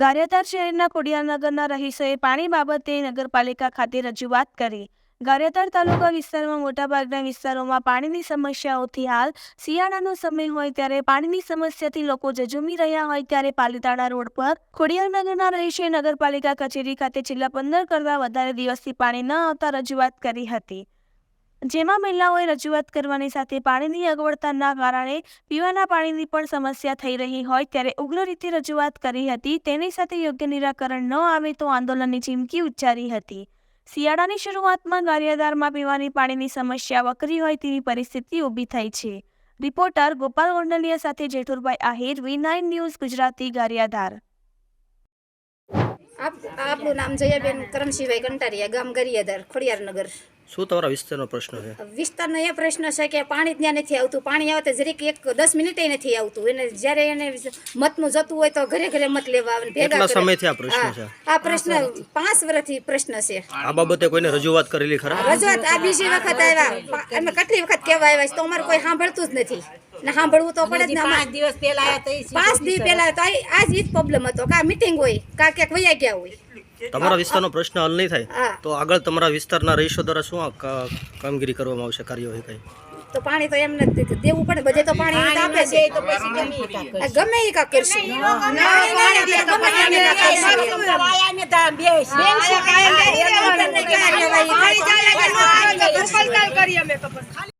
ગારિયાધાર શહેરના ખોડિયારનગરના રહીશોએ પાણી બાબતે નગરપાલિકા ખાતે રજૂઆત કરી. ગારિયાધાર તાલુકા વિસ્તારમાં મોટાભાગના વિસ્તારોમાં પાણીની સમસ્યાઓથી હાલ શિયાળાનો સમય હોય ત્યારે પાણીની સમસ્યાથી લોકો જજુમી રહ્યા હોય ત્યારે પાલીતાણા રોડ પર ખોડિયારનગરના રહીશોએ નગરપાલિકા કચેરી ખાતે છેલ્લા પંદર કરતા વધારે દિવસથી પાણી ન આવતા રજૂઆત કરી હતી. જેમાં મહિલાઓએ રજૂઆત કરવાની સાથે પાણીની અગવડતાના કારણે પીવાના પાણીની પણ સમસ્યા થઈ રહી હોય ત્યારે ઉગ્ર રીતે રજૂઆત કરી હતી. તેની સાથે યોગ્ય નિરાકરણ ન આવે તો આંદોલનની ચીમકી ઉચ્ચારી હતી. શિયાળાની શરૂઆતમાં ગારિયાદારમાં પીવાની પાણીની સમસ્યા વકરી હોય તેવી પરિસ્થિતિ ઊભી થઈ છે. રિપોર્ટર ગોપાલ ગોંડલિયા સાથે Jethurbhai Ahir, V nine news, Gujarati Gariyadhar. આપ આપણું નામ જયાબેન કરમશીભાઈ કંટારિયા, ગામ ગરિયાદર ખોડિયારનગર શું તમારા વિસ્તારનો પ્રશ્ન છે? વિસ્તારનો એ પ્રશ્ન છે કે પાણી ત્યાં નથી આવતું. પાણી આવે તો જરીક એક દસ મિનિટે નથી આવતું. એને જ્યારે એને મતનું જતું હોય તો ઘરે ઘરે મત લેવા આવે ભેગા સમયથી આ પ્રશ્ન છે? આ પ્રશ્ન પાંચ વર્ષથી પ્રશ્ન છે. આ બાબતે કોઈને રજૂઆત કરેલી ખરા? રજૂઆત આ બીજી વખત આવ્યા. અમે કેટલી વખત કહેવા આવ્યા તો અમારે કોઈ સાંભળતું જ નથી. ને સાંભળવું તો પડે જ ને પાંચ દિવસ પહેલા આયા પાંચ દી પહેલા તો આ જ પ્રોબ્લેમ હતો. કા મીટિંગ હોય કા ક્યાંક વયા ગયા હોય. તમારા વિસ્તારનો પ્રશ્ન હલ નહીં થાય તો આગળ તમારા વિસ્તારના રહીશો દ્વારા શું કામગીરી કરવામાં આવશે કાર્યવાહી કઈ? તો પાણી તો એમને જ દેવું પડે બધે તો પાણી આપે છે તો પછી ગમે એ કા કરશે. ગમે કરશે. કરશે. એ કે ન